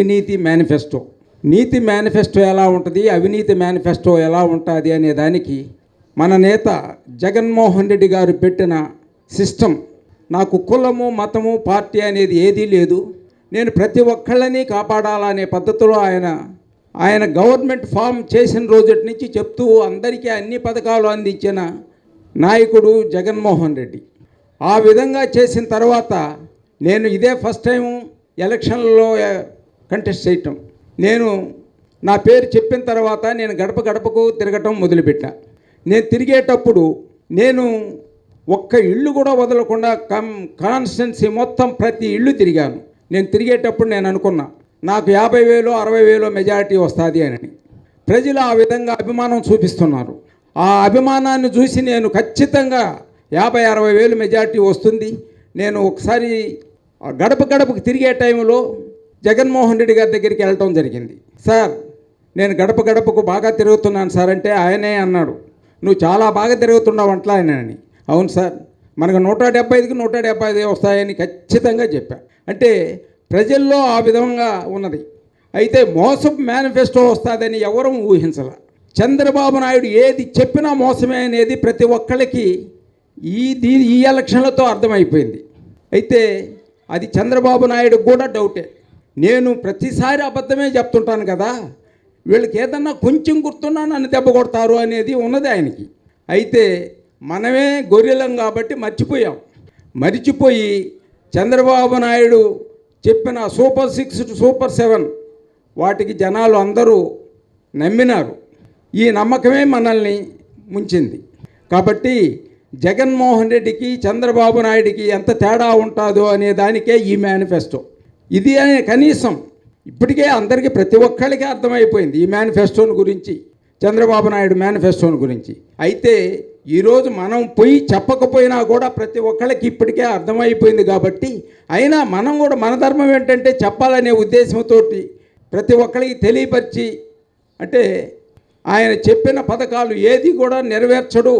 అవినీతి మేనిఫెస్టో. నీతి మేనిఫెస్టో ఎలా ఉంటుంది? అవినీతి మేనిఫెస్టో ఎలా ఉంటుంది అనే దానికి మన నేత జగన్మోహన్ రెడ్డి గారు పెట్టిన సిస్టమ్. నాకు కులము మతము పార్టీ అనేది ఏదీ లేదు. నేను ప్రతి ఒక్కళ్ళని కాపాడాలనే పద్ధతిలో ఆయన ఆయన గవర్నమెంట్ ఫామ్ చేసిన రోజటి నుంచి చెప్తూ అందరికీ అన్ని పథకాలు అందించిన నాయకుడు జగన్మోహన్ రెడ్డి. ఆ విధంగా చేసిన తర్వాత నేను ఇదే ఫస్ట్ టైం ఎలక్షన్లో కంటెస్ట్ చేయటం. నేను నా పేరు చెప్పిన తర్వాత నేను గడప గడపకు తిరగటం మొదలుపెట్టా. నేను తిరిగేటప్పుడు నేను ఒక్క ఇల్లు కూడా వదలకుండా కం కాన్స్టెన్సీ మొత్తం ప్రతి ఇల్లు తిరిగాను. నేను తిరిగేటప్పుడు నేను అనుకున్నా నాకు యాభై వేలు అరవై వేలు మెజారిటీ వస్తుంది అని. ప్రజలు ఆ విధంగా అభిమానం చూపిస్తున్నారు. ఆ అభిమానాన్ని చూసి నేను ఖచ్చితంగా యాభై అరవై వేలు మెజారిటీ వస్తుంది. నేను ఒకసారి గడప గడపకు తిరిగే టైంలో జగన్మోహన్ రెడ్డి గారి దగ్గరికి వెళ్ళటం జరిగింది. సార్ నేను గడప గడపకు బాగా తిరుగుతున్నాను సార్ అంటే ఆయనే అన్నాడు. నువ్వు చాలా బాగా తిరుగుతున్నావు అంట్లా ఆయన అని అవును సార్ మనకు నూట డెబ్బై ఐదుకి నూట డెబ్బై ఐదు వస్తాయని ఖచ్చితంగా చెప్పా. అంటే ప్రజల్లో ఆ విధంగా ఉన్నది. అయితే మోసపు మేనిఫెస్టో వస్తుందని ఎవరూ ఊహించాల. చంద్రబాబు నాయుడు ఏది చెప్పినా మోసమే అనేది ప్రతి ఒక్కళ్ళకి ఈ దీని ఈ ఎలక్షన్లతో అర్థమైపోయింది. అయితే అది చంద్రబాబు నాయుడు కూడా డౌటే. నేను ప్రతిసారి అబద్ధమే చెప్తుంటాను కదా. వీళ్ళకి ఏదన్నా కొంచెం గుర్తున్నా నన్ను దెబ్బ కొడతారు అనేది ఉన్నది ఆయనకి. అయితే మనమే గొర్రెలం కాబట్టి మర్చిపోయాం. మర్చిపోయి చంద్రబాబు నాయుడు చెప్పిన సూపర్ సిక్స్ సూపర్ సెవెన్ వాటికి జనాలు అందరూ నమ్మినారు. ఈ నమ్మకమే మనల్ని ముంచింది. కాబట్టి జగన్మోహన్ రెడ్డికి చంద్రబాబు నాయుడికి ఎంత తేడా ఉంటుందో అనే దానికే ఈ మేనిఫెస్టో. ఇది అనే కనీసం ఇప్పటికే అందరికీ ప్రతి ఒక్కళ్ళకి అర్థమైపోయింది ఈ మేనిఫెస్టోని గురించి చంద్రబాబు నాయుడు మేనిఫెస్టోని గురించి. అయితే ఈరోజు మనం పోయి చెప్పకపోయినా కూడా ప్రతి ఒక్కళ్ళకి ఇప్పటికే అర్థమైపోయింది కాబట్టి అయినా మనం కూడా మన ధర్మం ఏంటంటే చెప్పాలనే ఉద్దేశంతో ప్రతి ఒక్కరికి తెలియపరిచి అంటే ఆయన చెప్పిన పథకాలు ఏది కూడా నెరవేర్చడు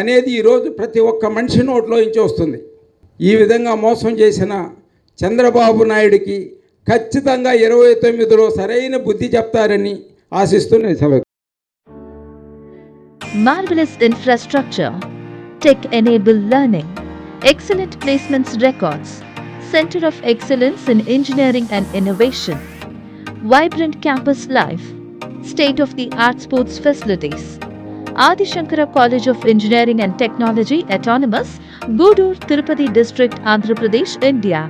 అనేది ఈరోజు ప్రతి ఒక్క మనిషి నోట్లో నుంచి వస్తుంది. ఈ విధంగా మోసం చేసిన చంద్రబాబు నాయుడికి ఖచ్చితంగా ఇరవై తొమ్మిదిలో సరైన బుద్ధి చెప్తారని ఆశిస్తూ నేను సెలవు Marvelous infrastructure, tech enabled learning, excellent placements records, Center of Excellence in Engineering and Innovation, vibrant campus life, state of the art sports facilities. Adi Shankara College of Engineering and Technology Autonomous, Gudur, Tirupati District, Andhra Pradesh, India.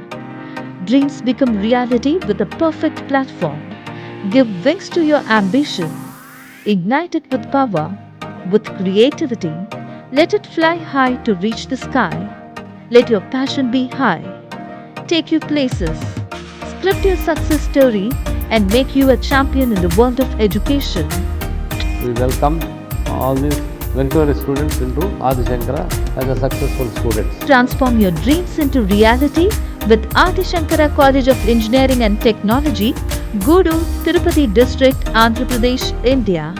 Dreams become reality with a perfect platform. Give wings to your ambition. Ignite it with power, with creativity. Let it fly high to reach the sky. Let your passion be high. Take you places. Script your success story and make you a champion in the world of education. We welcome all these meritorious students into Adi Shankara as a successful students. Transform your dreams into reality with Adi Shankara College of Engineering and Technology, Gudu, Tirupati District, Andhra Pradesh, India.